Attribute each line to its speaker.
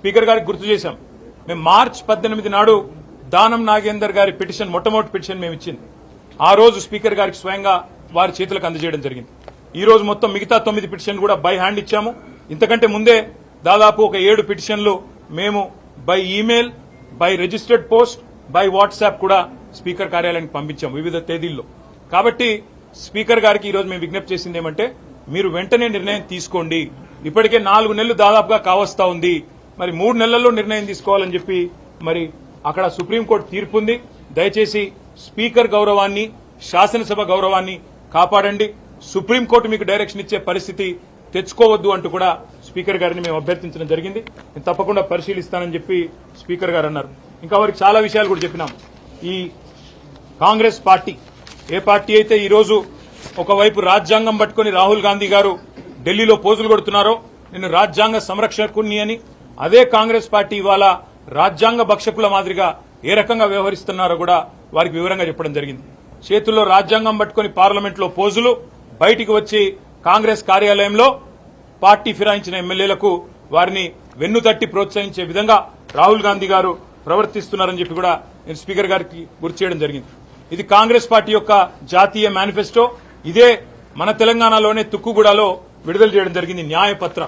Speaker 1: Speaker గారికి గుర్తు చేశాం. మేము మార్చ్ పద్దెనిమిది నాడు దానం నాగేందర్ గారి పిటిషన్ మొట్టమొదటి పిటిషన్ మేము ఇచ్చింది. ఆ రోజు స్పీకర్ గారికి స్వయంగా వారి చేతులకు అందజేయడం జరిగింది. ఈ రోజు మొత్తం మిగతా తొమ్మిది పిటిషన్లు కూడా బై హ్యాండ్ ఇచ్చాము. ఇంతకంటే ముందే దాదాపు ఒక ఏడు పిటిషన్లు మేము by email by registered post by WhatsApp కూడా స్పీకర్ కార్యాలయానికి పంపించాం వివిధ తేదీల్లో. కాబట్టి స్పీకర్ గారికి ఈ రోజు మేము విజ్ఞప్తి చేసింది ఏమంటే మీరు వెంటనే నిర్ణయం తీసుకోండి. ఇప్పటికే నాలుగు నెలలు దాదాపుగా కావస్తా ఉంది. మరి మూడు నెలల్లో నిర్ణయం తీసుకోవాలని చెప్పి మరి అక్కడ సుప్రీంకోర్టు తీర్పు ఉంది దయచేసి స్పీకర్ గౌరవాన్ని శాసనసభ గౌరవాన్ని కాపాడండి. సుప్రీంకోర్టు మీకు డైరెక్షన్ ఇచ్చే పరిస్థితి తెచ్చుకోవద్దు అంటూ కూడా స్పీకర్ గారిని మేము అభ్యర్థించడం జరిగింది. నేను తప్పకుండా పరిశీలిస్తానని చెప్పి స్పీకర్ గారు అన్నారు. ఇంకా వారికి చాలా విషయాలు కూడా చెప్పినాం. ఈ కాంగ్రెస్ పార్టీ ఏ పార్టీ అయితే ఈరోజు ఒకవైపు రాజ్యాంగం పట్టుకుని రాహుల్ గాంధీ గారు ఢిల్లీలో పోజులు కొడుతున్నారో నేను రాజ్యాంగ సంరక్షకుని అని అదే కాంగ్రెస్ పార్టీ ఇవాళ రాజ్యాంగ భక్షకుల మాదిరిగా ఏ రకంగా వ్యవహరిస్తున్నారో కూడా వారికి వివరంగా చెప్పడం జరిగింది. చేతుల్లో రాజ్యాంగం పట్టుకుని పార్లమెంట్లో పోజులు బయటికి వచ్చి కాంగ్రెస్ కార్యాలయంలో పార్టీ ఫిరాయించిన ఎమ్మెల్యేలకు వారిని వెన్ను తట్టి ప్రోత్సహించే విధంగా రాహుల్ గాంధీ గారు ప్రవర్తిస్తున్నారని చెప్పి కూడా నేను స్పీకర్ గారికి గుర్తు చేయడం జరిగింది. ఇది కాంగ్రెస్ పార్టీ యొక్క జాతీయ మేనిఫెస్టో. ఇదే మన తెలంగాణలోనే తుక్కుగూడలో విడుదల చేయడం జరిగింది న్యాయపత్ర.